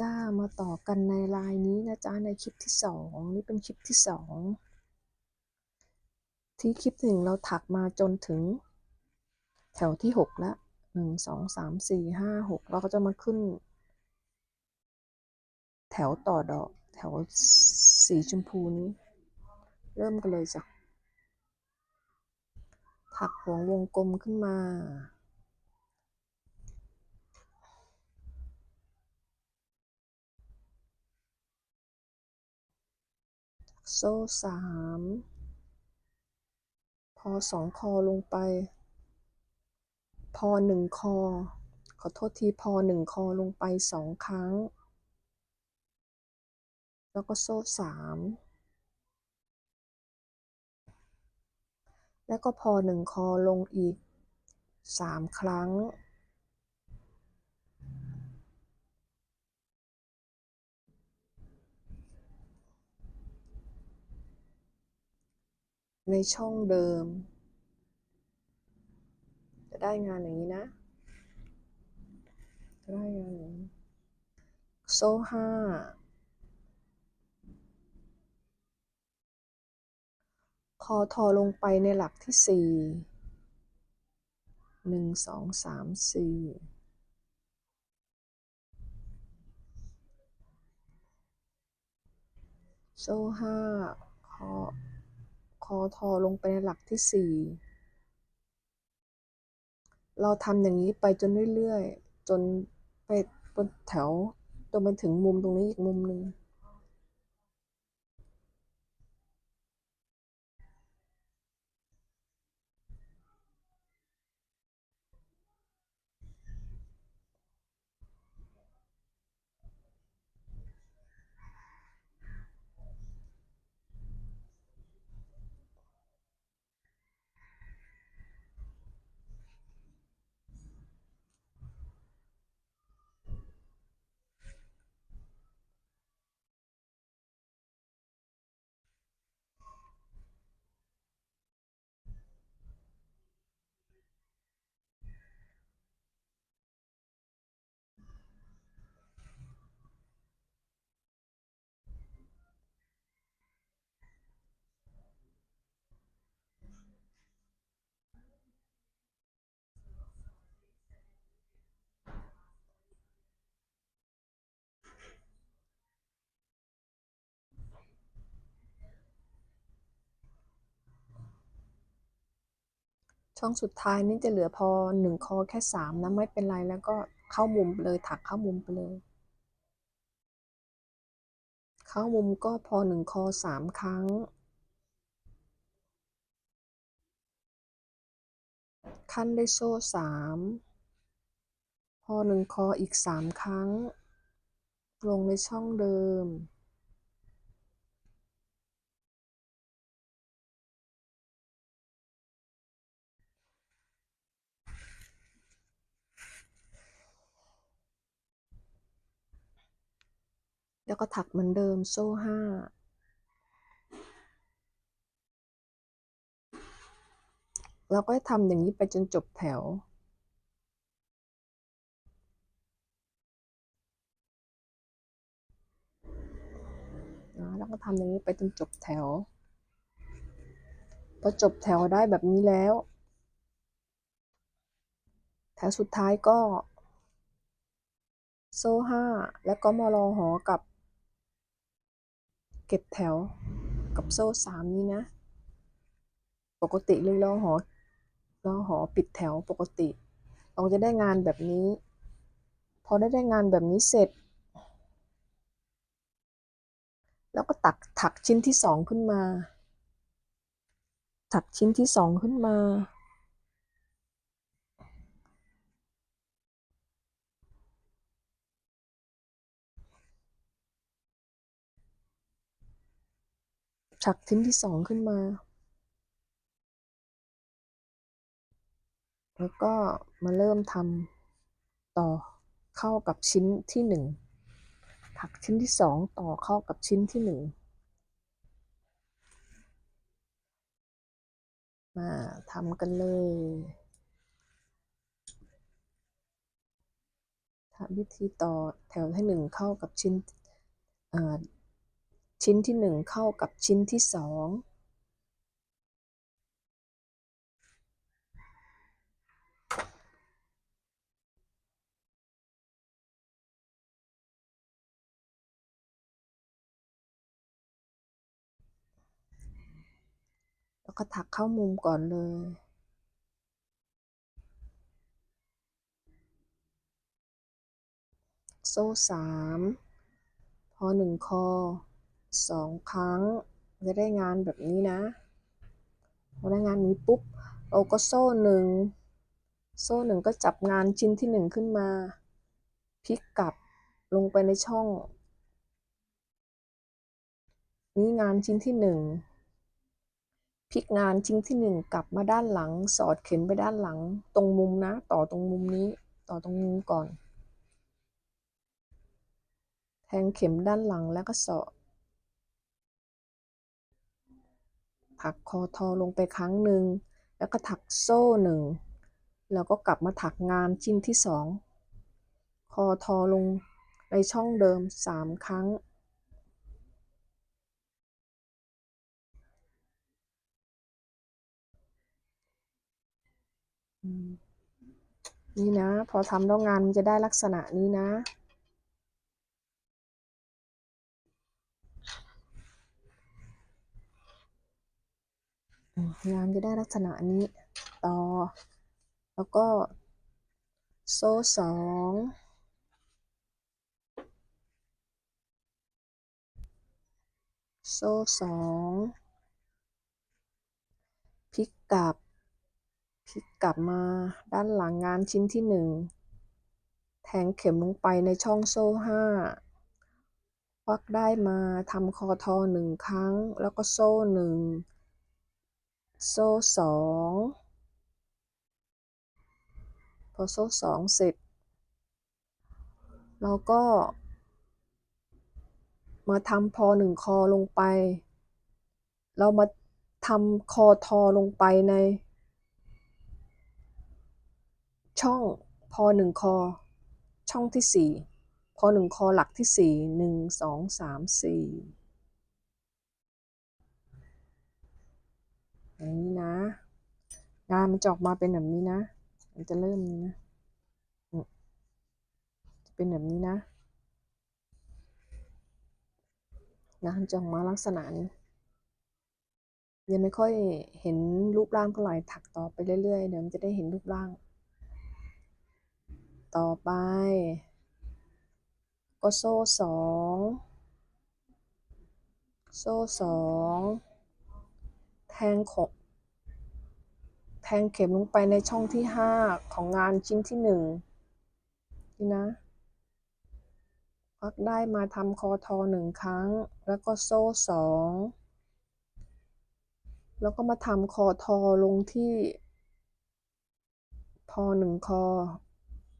จ้ามาต่อกันในลายนี้นะจ๊ะในคลิปที่สองนี่เป็นคลิปที่สองที่คลิปหนึ่งเราถักมาจนถึง แถวที่หกแล้วหนึ่งสองสามสี่ห้าหกเราก็จะมาขึ้น แถวต่อดอก แถวสีชมพูนี้ เริ่มกันเลยจ้ะถักห่ววงกลมขึ้นมา โซ่สามพอสองคอลงไป พอหนึ่งคอ ขอโทษทีพอหนึ่งคอลงไปสองครั้ง แล้วก็โซ่สามแล้วก็พอหนึ่งคอลงอีกสามครั้ง ในช่องเดิม จะได้งานอย่างนี้นะจะได้งานอย่างนี้โซ่ห้าคอทอลงไปในหลักที่สี่หนึ่งสองสามสี่โซ่ห้าคอ อทอลงไปในหลักที่สี่เราทำอย่างนี้ไปจนเรื่อยๆ จนไปบนแถวจนไปถึงมุมตรงนี้อีกมุมหนึ่ง ช่องสุดท้ายนี่จะเหลือพอหนึ่งคอแค่สามนะไม่เป็นไรแล้วก็เข้ามุมเลยถักเข้ามุมไปเลย เข้ามุมก็พอหนึ่งคอสามครั้ง ขั้นได้โซ่สามพอหนึ่งคออีกสามครั้ง ลงในช่องเดิม แล้วก็ถักเหมือนเดิมโซ่ห้าเราก็ทำอย่างนี้ไปจนจบแถว แล้วก็ทำอย่างนี้ไปจนจบแถว พอจบแถวได้แบบนี้แล้ว แถวสุดท้ายก็ โซ่ห้าแล้วก็มารอหอกับ เก็บแถวกับโซ่สามนี้นะ ปกติเลยรอหอรอหอปิดแถวปกติ เราจะได้งานแบบนี้ พอได้ได้งานแบบนี้เสร็จ แล้วก็ตักถักชิ้นที่สองขึ้นมา ถักชิ้นที่สองขึ้นมา ถักชิ้นที่สองขึ้นมา แล้วก็มาเริ่มทำต่อเข้ากับชิ้นที่หนึ่งถักชิ้นที่สองต่อเข้ากับชิ้นที่หนึ่งมาทำกันเลยทำวิธีต่อแถวที่หนึ่งเข้ากับชิ้น ชิ้นที่หนึ่งเข้ากับชิ้นที่สองแล้วก็ถักเข้ามุมก่อนเลยโซ่สามพอหนึ่งคอ สองครั้งจะได้งานแบบนี้นะพอได้งานนี้ปุ๊บเราก็โซ่หนึ่งโซ่หนึ่งก็จับงานชิ้นที่หนึ่งขึ้นมาพลิกกลับลงไปในช่อง นี้งานชิ้นที่หนึ่งพลิกงานชิ้นที่หนึ่งกลับมาด้านหลัง สอดเข็มไปด้านหลัง ตรงมุมนะ ต่อตรงมุมนี้ ต่อตรงมุมก่อน แทงเข็มด้านหลังแล้วก็สอด ถักคอทอลงไปครั้งหนึ่ง แล้วก็ถักโซ่หนึ่ง แล้วก็กลับมาถักงานชิ้นที่สอง คอทอลงในช่องเดิมสามครั้ง นี่นะ พอทำแล้วงานมันจะได้ลักษณะนี้นะ งานจะได้ลักษณะนี้ ต่อ แล้วก็ โซ่สองโซ่สองพลิกกลับพลิกกลับมาด้านหลังงานชิ้นที่หนึ่งแทงเข็มลงไปในช่องโซ่ห้าควักได้มาทำคอทอหนึ่งครั้ง แล้วก็โซ่หนึ่ง โซ่สองพอโซ่สองเสร็จ เราก็ มาทำพอหนึ่งคอลงไป เรามาทำคอทอลงไปใน ช่องพอหนึ่งคอ ช่องที่สี่พอหนึ่งคอหลักที่สี่หนึ่งสองสามสี่ อย่างนี้นะ งานมันจะออกมาเป็นแบบนี้นะ มันจะเริ่มนี้นะจะเป็นแบบนี้นะงานจะออกมาลักษณะนี้ยังไม่ค่อยเห็นรูปร่างเท่าไหร่ถักต่อไปเรื่อยๆเดี๋ยวมันจะได้เห็นรูปร่าง ต่อไปก็โซ่สอง โซ่สอง งขบแทงเข็มลงไปในช่องที่ห้าของงานชิ้นที่หนึ่งนี่นะพักได้มาทำคอทอหนึ่งครั้ง แล้วก็โซ่สองแล้วก็มาทำคอทอลงที่พอหนึ่งคอ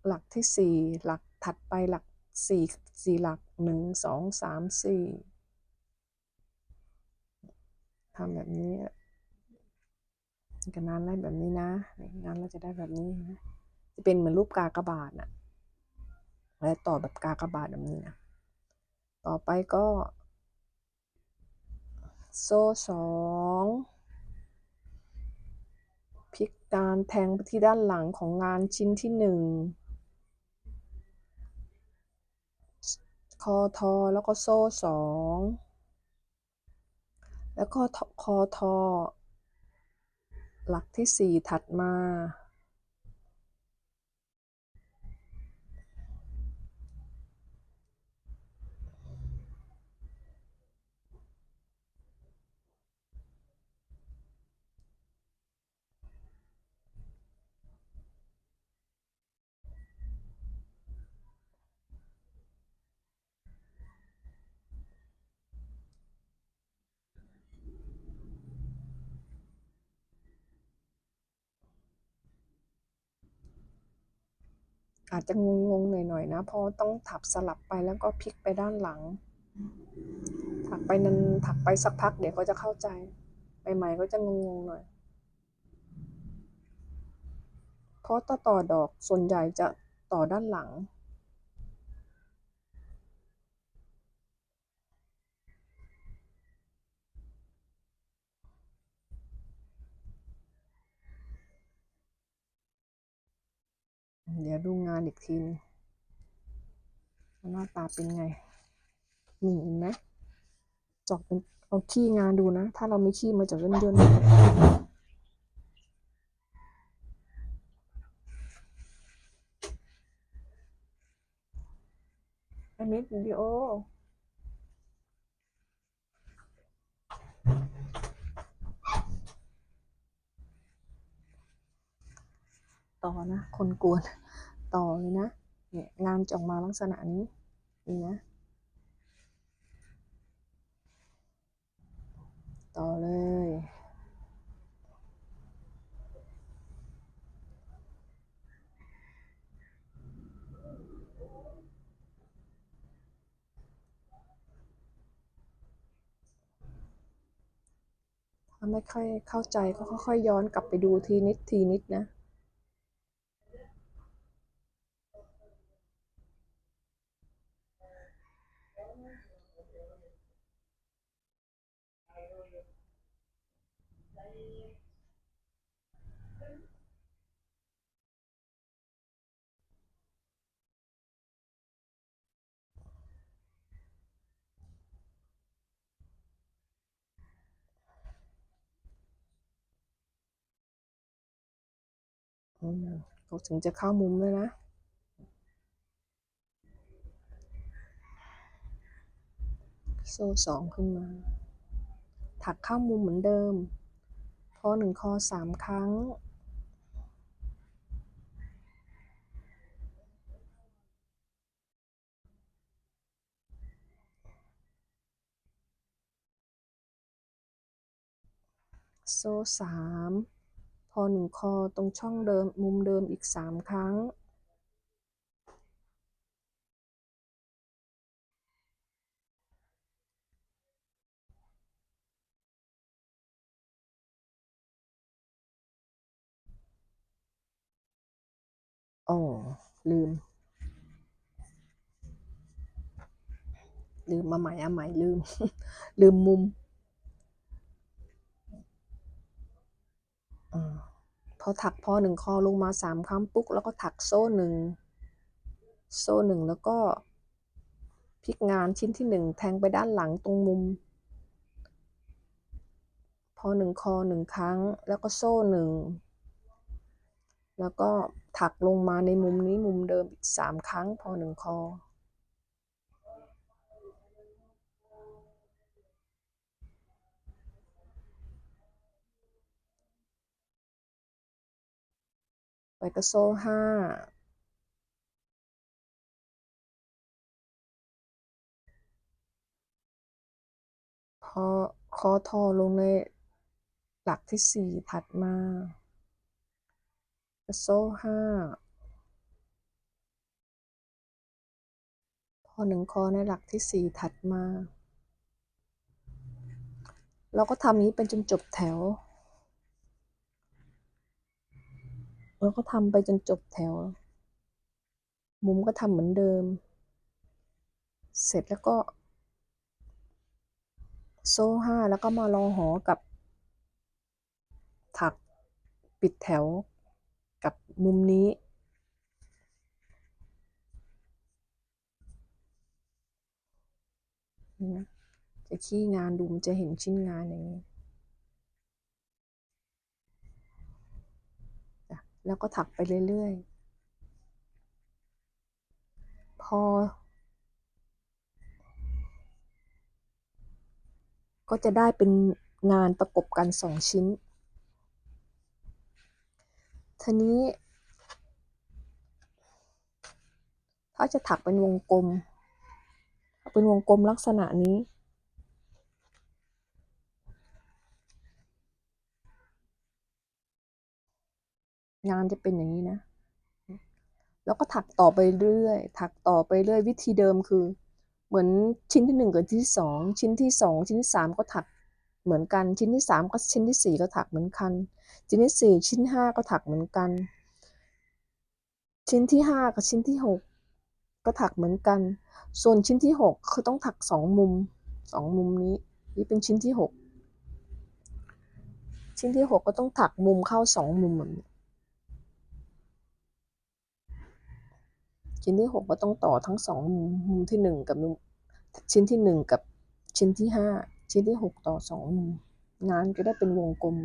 หลักที่สี่หลักถัดไปหลักสี่สี่หลักหนึ่งสองสามสี่ทำแบบนี้ กันนานได้แบบนี้นะงานเราจะได้แบบนี้นะจะเป็นเหมือนรูปกากบาทนะแล้วต่อแบบกากบาทแบบนี้นะต่อไปก็ โซ่สองพลิกการแทงไปที่ด้านหลังของงานชิ้นที่หนึ่งคอทอแล้วก็โซ่สองแล้วก็คอทอ หลักที่สี่ถัดมา อาจจะงงๆหน่อยๆนะเพราะต้องถักสลับไปแล้วก็พลิกไปด้านหลัง ถักไปนั้นถักไปสักพักเดี๋ยวเขาจะเข้าใจ ใหม่ ๆ ก็จะงงๆหน่อย เพราะต่อต่อดอกส่วนใหญ่จะต่อด้านหลัง เดี๋ยวดูงานอีกทีนึงหน้าตาเป็นไงนี่เห็นไหมจอกเป็นเอาขี้งานดูนะ ถ้าเราไม่ขี้มาจากย่นย่นอันนี้วิดีโอ ต่อนะ คนกวนต่อเลยนะ เนี่ยงานจะออกมาลักษณะนี้ นี่นะ ต่อเลยถ้าไม่ค่อยเข้าใจก็ค่อยๆย้อนกลับไปดูทีนิดทีนิดนะ เขาถึงจะเข้ามุมเลยนะ โซ่สองขึ้นมา ถักเข้ามุมเหมือนเดิม พอหนึ่งคอสามครั้ง โซ่สามพอหนึ่งคอตรงช่องเดิมมุมเดิมอีกสามครั้ง อ๋อ ลืม ลืมมาใหม่เอาใหม่ลืม ลืมมุมอพอถักพอหนึ่งคอลงมาสามครั้งปุ๊บแล้วก็ถักโซ่หนึ่ง โซ่หนึ่งแล้วก็พลิกงานชิ้นที่หนึ่งแทงไปด้านหลังตรงมุม พอหนึ่งคอหนึ่งครั้ง แล้วก็โซ่หนึ่ง แล้วก็ ถักลงมาในมุมนี้มุมเดิมอีกสามครั้งพอหนึ่งคอ ไปกระโซ่ห้าพอคอทอลงในหลักที่สี่ถัดมา โซ่ห้าพอหนึ่งคอในหลักที่สี่ถัดมา เราก็ทำนี้เป็นจนจบแถวแล้วก็ทำไปจนจบแถว มุมก็ทำเหมือนเดิม เสร็จแล้วก็ โซ่ห้าแล้วก็มารอหอกับ ถักปิดแถว กับมุมนี้ จะขี้งานดูมันจะเห็นชิ้นงานอย่างนี้ แล้วก็ถักไปเรื่อยๆ พอ ก็จะได้เป็นงานประกบกันสองชิ้น ทีนี้ถ้าจะถักเป็นวงกลม เป็นวงกลมลักษณะนี้ งานจะเป็นอย่างนี้นะ แล้วก็ถักต่อไปเรื่อย ถักต่อไปเรื่อยวิธีเดิมคือ เหมือนชิ้นที่หนึ่งกับชิ้นที่สองชิ้นที่สองชิ้นที่สามก็ถัก เหมือนกัน ชิ้นที่สามก็ชิ้นที่สี่ก็ถักเหมือนกัน ชิ้นที่สี่ชิ้นห้าก็ถักเหมือนกัน ชิ้นที่ห้ากับชิ้นที่หกก็ถักเหมือนกัน ส่วนชิ้นที่หกคือต้องถักสองมุมสองมุมนี้ นี่เป็นชิ้นที่หกชิ้นที่หกก็ต้องถักมุมเข้าสองมุมเหมือนชิ้นที่หกก็ต้องต่อทั้งสองมุม มุมที่หนึ่งกับมุมชิ้นที่หนึ่งกับชิ้นที่ห้า ชิ้นที่หกต่อสองงานก็ได้เป็นวงกลม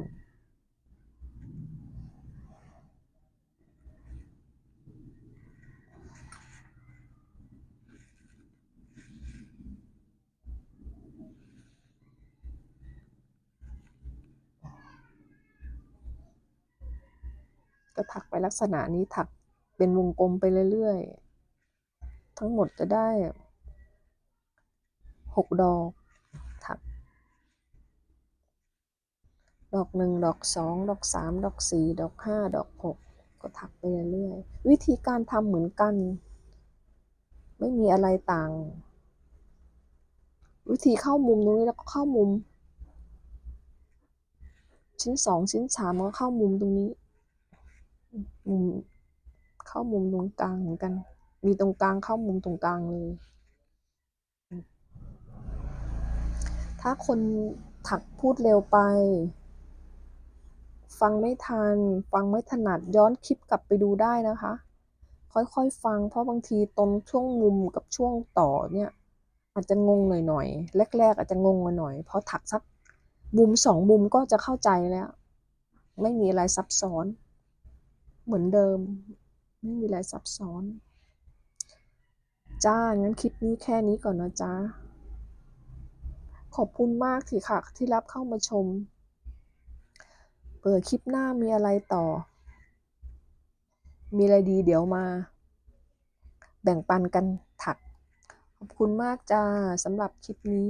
ก็ถักไปลักษณะนี้ถักเป็นวงกลมไปเรื่อยๆ ทั้งหมดจะได้หกดอก ดอกหนึ่งดอกสองดอกสามดอกสี่ดอกห้าดอกหกก็ถักไปเรื่อยๆวิธีการทำเหมือนกัน ไม่มีอะไรต่าง วิธีเข้ามุมตรงนี้แล้วก็เข้ามุม ชิ้นสองชิ้นสามก็เข้ามุมตรงนี้ มุมเข้ามุมตรงกลางเหมือนกัน มีตรงกลางเข้ามุมตรงกลางเลย ถ้าคนถักพูดเร็วไป ฟังไม่ทัน ฟังไม่ถนัดย้อนคลิปกลับไปดูได้นะคะ ค่อยๆฟังเพราะบางทีตรงช่วงมุมกับช่วงต่อเนี่ย อาจจะงงหน่อยๆแรก ๆ อาจจะงงหน่อยๆพอถักสักมุมสองมุมก็จะเข้าใจแล้ว ไม่มีอะไรซับซ้อน เหมือนเดิม ไม่มีอะไรซับซ้อน จ้า งั้นคลิปนี้แค่นี้ก่อนนะจ้าขอบคุณมากที่ค่ะที่รับเข้ามาชม เปิดคลิปหน้ามีอะไรต่อ มีอะไรดีเดี๋ยวมา แบ่งปันกันถัก ขอบคุณมากจ้าสำหรับคลิปนี้